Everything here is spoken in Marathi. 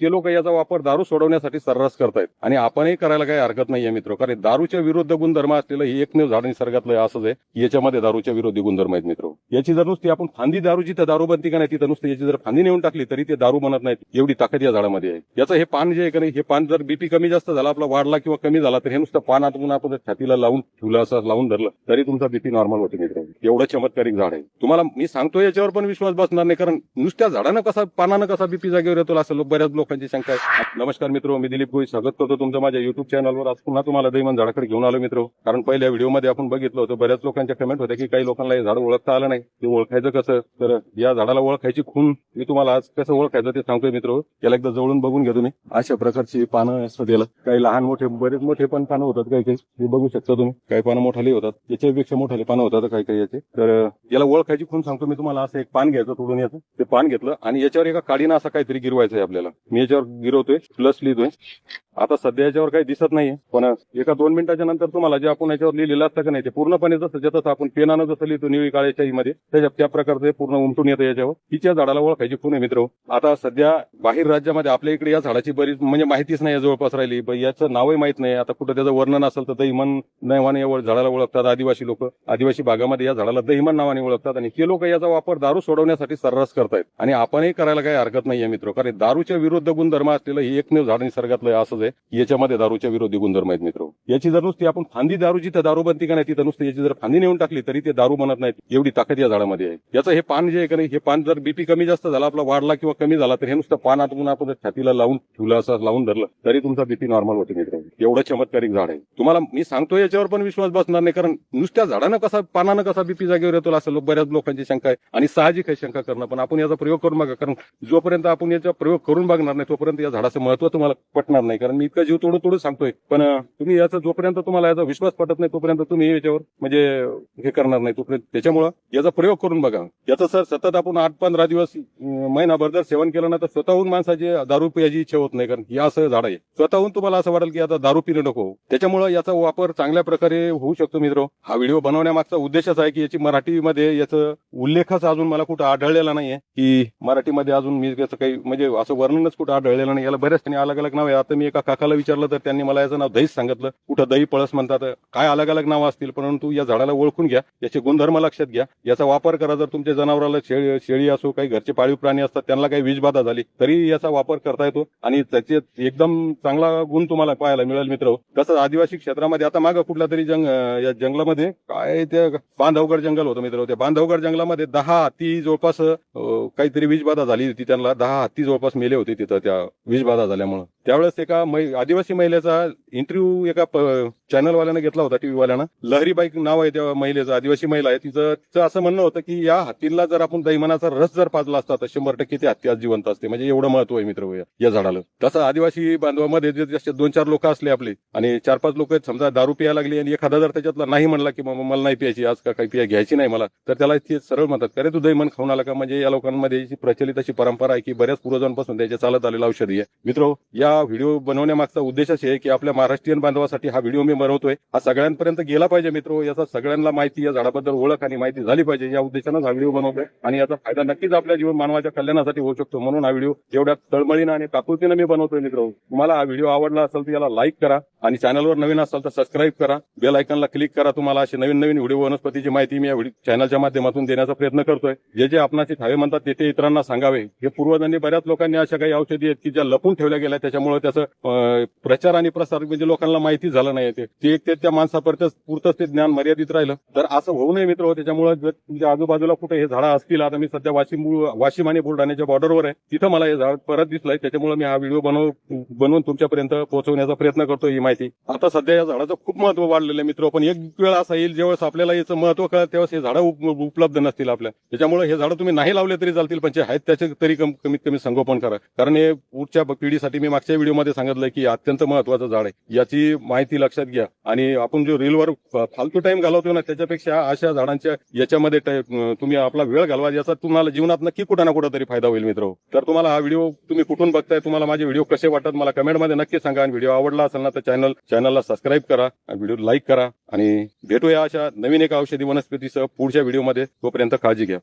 ते लोक याचा वापर दारू सोडवण्यासाठी सर्रास करतायत. आणि आपणही करायला काही हरकत नाहीये मित्र कारण दारूच्या विरुद्ध गुणधर्म असलेलं हे एकमेव झाड निसर्गातलं असंच आहे. याच्यामध्ये दारूच्या विरोधी गुणधर्म आहेत मित्र. याची जर नुसती आपण फांदी दारूची जिथं दारू बनती का नाही? तिथं नुसती याची जर फांदी नेऊन टाकली तरी ते दारू बनत नाहीत. एवढी ताकद या झाडामध्ये आहे. याचं हे पान जे आहे का नाही हे पान जर बीपी कमी जास्त झाला आपला वाढला किंवा कमी झाला तर हे नुसतं पान आतून आपण छातीला लावून ठेवलं असं लावून धरलं तरी तुमचा बीपी नॉर्मल होते मित्र. एवढं चमत्कारिक झाड आहे. तुम्हाला मी सांगतो याच्यावर पण विश्वास बसणार नाही कारण नुसत्या झाडानं कसा पानानं कसा बीपी जागेवर येतो असं लोक बऱ्याच लोकांची शंका आहे नमस्कार मित्र मी दिलीप गोई. स्वागत करतो तुमचं माझ्या युट्यूब चॅनलवर आज पुन्हा तुम्हाला दैमान झाडाकडे घेऊन आलो मित्र. कारण पहिल्या व्हिडिओमध्ये आपण बघितलं होतं बऱ्याच लोकांच्या कमेंट होत्या की काही लोकांना हे झाड ओळखता आलं नाही. ते ओळखायचं कसं? तर या झाडाला ओळखायची खून मी तुम्हाला आज कसं ओळखायचं ते सांगतोय मित्र. याला एकदा जवळून बघून घ्या तुम्ही. अशा प्रकारची पानं असं दिलं काही लहान मोठे बरेच मोठे पण पानं होतात काही काही. हे बघू शकता तुम्ही. काही पानं मोठाले होतात. याच्यापेक्षा मोठाले पानं होतात काही काही याचे. तर याला ओळखायची खून सांगतो मी तुम्हाला. असं एक पान घ्यायचं तोडून याचं. ते पान घेतलं आणि याच्यावर एका काडीनं असं काहीतरी गिरवायचं आहे आपल्याला. मी याच्यावर गिरवतोय प्लस लिहितोय. आता सध्या याच्यावर काही दिसत नाहीये. पण एका दोन मिनिटाच्या नंतर तुम्हाला जे आपण याच्यावर लिहिलेलं असतं का नाही ते पूर्णपणे जसं जसं आपण पेनानं जसं लिहितो निळी काळ्याच्या मध्ये त्याच्या त्या प्रकारचे पूर्ण उमटून येतं याच्यावर. तिच्या झाडाला ओळखायची पुणे मित्र हो. आता सध्या बाहेर राज्यामध्ये आपल्या इकडे या झाडाची बरीच म्हणजे माहितीच नाही जवळपास राहिली. ब- याचं नावही माहीत नाही आता कुठं त्याचं वर्णन असेल तर दैमन नावाने या झाडाला ओळखतात. आदिवासी लोक. आदिवासी भागामध्ये या झाडाला दहिमन नावाने ओळखतात. आणि ते लोक याचा वापर दारू सोडवण्यासाठी सर्रास करतायत. आणि आपणही करायला काही हरकत नाहीये मित्र हो. कारण दारूच्या विरुद्ध गुणधर्म असलेलं हे एकमेव झाड निसर्गातलं आहे आहे. याच्यामध्ये दारूच्या विरोधी गुणधर्म आहेत मित्र. याची जर नुसती आपण फांदी दारू तर दारू बनती का नाही? तिथं नुसती याची जर फांदी नेऊन टाकली तरी ते दारू बनत नाहीत. एवढी ताकद या झाडामध्ये आहे. याचं हे पान जे आहे का नाही हे पान जर बीपी कमी जास्त झाला आपला वाढला किंवा कमी झाला तर हे नुसतं पान आतून आपण छातीला लावून ठेवलं असं लावून धरलं तरी तुमचा बीपी नॉर्मल होते मित्र. एवढं चमत्कारिक झाड आहे. तुम्हाला मी सांगतो याच्यावर पण विश्वास बसणार नाही कारण नुसत्या झाडानं कसा पानानं कसा बीपी जागेवर येतो असं बऱ्याच लोकांची शंका आहे. आणि साहजिक आहे शंका करणं पण आपण याचा प्रयोग करून बघा कारण जोपर्यंत आपण याचा प्रयोग करून बघणार नाही तोपर्यंत या झाडाचं महत्त्व तुम्हाला पटणार नाही कारण मी इतका जीव तोडून तोडून सांगतोय. पण तुम्ही याचा जोपर्यंत तुम्हाला याचा विश्वास पटत नाही तोपर्यंत तुम्ही याच्यावर म्हणजे हे करणार नाही. तोपर्यंत त्याच्यामुळं याचा प्रयोग करून बघा. याचा सर सतत आपण आठ पंधरा दिवस महिनाभर जर सेवन केलं ना तर स्वतःहून माणसाची दारू पियाची इच्छा होत नाही. कारण या असं झाड आहे. स्वतःहून तुम्हाला असं वाटेल की आता दारू पिणं नको. त्याच्यामुळं याचा वापर चांगल्या प्रकारे होऊ शकतो मित्र. हा व्हिडिओ बनवण्यामागचा उद्देशच आहे की याची मराठीमध्ये याचं उल्लेखच अजून मला कुठं आढळलेला नाहीये. की मराठीमध्ये अजून मी याचं काही म्हणजे असं वर्णनच कुठं आढळलेलं नाही. याला बऱ्याच ठिकाणी अलग अलग नाव आहे. आता मी एका काकाला विचारलं तर त्यांनी मला याचं नाव दहीच सांगितलं. कुठं दही पळस म्हणतात काय अलग अलग नावं असतील परंतु या झाडाला ओळखून घ्या याचे गुणधर्म लक्षात घ्या. याचा वापर करा जर तुमच्या जनावराला शेळी शेळी असो काही घरचे पाळीव प्राणी असतात त्यांना काही विषबाधा झाली तरी याचा वापर करता येतो. आणि त्याचे एकदम चांगला गुण तुम्हाला पाहायला मिळेल मित्र. तसंच आदिवासी क्षेत्रामध्ये आता मागं कुठल्या तरी जंग या जंगलामध्ये काय ते बांधवगड जंगल होतं मित्र. त्या बांधवगड जंगलामध्ये दहा हत्ती जवळपास काहीतरी विषबाधा झाली होती त्यांना. दहा हत्ती जवळपास मेले होते तिथं त्या विषबाधा झाल्यामुळे. त्यावेळेस एका मै- आदिवासी महिलेचा इंटरव्ह्यू एका चॅनलवाल्यानं घेतला होता टीव्हीवाल्यानं लहरी बाईक नाव आहे त्या महिलेचं आदिवासी महिला आहे. तिचं तिचं असं म्हणणं होतं की या हत्तीला जर आपण दैमनाचा रस जर पाजला असता तर शंभर टक्के ती हत्ती आज जिवंत असते. म्हणजे एवढं महत्त्व आहे मित्र या- झाडाला. तसं आदिवासी बांधवामध्ये जसे दोन चार लोक असले आपले आणि चार पाच लोक समजा दारू पियाला लागली आणि एखादा जर त्याच्यातला नाही म्हणला की बाबा मला नाही प्यायची आज का काही पिया घ्यायची नाही मला तर त्याला ते सरळ म्हणतात अरे तू दैमन खाऊन आला का? म्हणजे या लोकांमध्ये प्रचलित अशी परंपरा आहे की बऱ्याच पूर्वजांपासून त्याच्या चालत आलेलं औषधी आहे. मित्र या व्हिडिओ बनवण्यामागचा उद्देश आहे की आपल्या महाराष्ट्रीयन बांधवासाठी हा व्हिडिओ मी बनवतोय. हा सगळ्यांपर्यंत गेला पाहिजे मित्र याचा सगळ्यांना माहिती या झाडाबद्दल ओळख आणि माहिती झाली पाहिजे. या उद्देशानं हा व्हिडिओ बनवतोय आणि याचा फायदा नक्कीच आपल्या जीवन मानवाच्या कल्याणासाठी होऊ शकतो. म्हणून हा व्हिडिओ जेवढ्या तळमळीनं आणि काकुलतीनं मी बनवतोय मित्र तुम्हाला हा व्हिडिओ आवडला असेल तर याला लाईक करा आणि चॅनलवर नवीन असाल तर सबस्क्राईब करा. बेल आयकनला क्लिक करा. तुम्हाला अशी नवीन नवीन व्हिडिओ वनस्पतीची माहिती मी या चॅनलच्या माध्यमातून देण्याचा प्रयत्न करतोय. जे जे आपणाचे ठावे म्हणतात ते ते इतरांना सांगावे. हे पूर्वजांनी बऱ्याच लोकांनी अशा काही औषधी आहेत की ज्या लपून ठेवल्या गेल्या त्याच्यामुळे त्याचं प्रचार आणि प्रसार म्हणजे लोकांना माहिती झालं नाही ते. एक ते त्या माणसापर्यंत पुरतंच ते ज्ञान मर्यादित राहिलं. तर असं होऊ नये मित्र हो, त्याच्यामुळे जर तुमच्या आजूबाजूला कुठे हे झाडं असतील आता मी सध्या वाशिम वाशिम आणि बुलढाण्याच्या बॉर्डरवर आहे. तिथं मला हे झाड परत दिसलंय. त्याच्यामुळे मी हा व्हिडिओ बनव बनवून तुमच्यापर्यंत पोहोचवण्याचा प्रयत्न करतो ही माहिती. आता सध्या या झाडाचं खूप महत्त्व वाढलेलं आहे मित्र हो. पण एक वेळ असा येईल ज्यावेळेस आपल्याला याचं महत्त्व कळत त्यावेळेस हे झाडं उप- उपलब्ध नसतील आपल्या. त्याच्यामुळे हे झाडं तुम्ही नाही लावले तरी चालतील पण जे आहेत त्याचे तरी कमीत कमी संगोपन करा. कारण हे पुढच्या पिढीसाठी मी मागच्या व्हिडिओमध्ये सांगितलंय की अत्यंत महत्वाचं झाड आहे. याची माहिती लक्षात घ्या. आणि आपण जो रीलवर फालतू टाइम घालवतो ना त्याच्यापेक्षा अशा झाडांच्या याच्यामध्ये तुम्ही आपला वेळ घालवा याचा तुम्हाला जीवनात नक्की कुठं ना कुठं तरी फायदा होईल मित्र. तर तुम्हाला हा व्हिडिओ तुम्ही कुठून बघताय तुम्हाला माझे व्हिडिओ कसे वाटतात मला कमेंटमध्ये नक्की सांगा. आणि व्हिडिओ आवडला असेल ना तर चॅनल चॅनलला सबस्क्राईब करा व्हिडिओ लाईक करा. आणि भेटूया अशा नवीन एका औषधी वनस्पतीसह पुढच्या व्हिडिओमध्ये तोपर्यंत काळजी घ्या.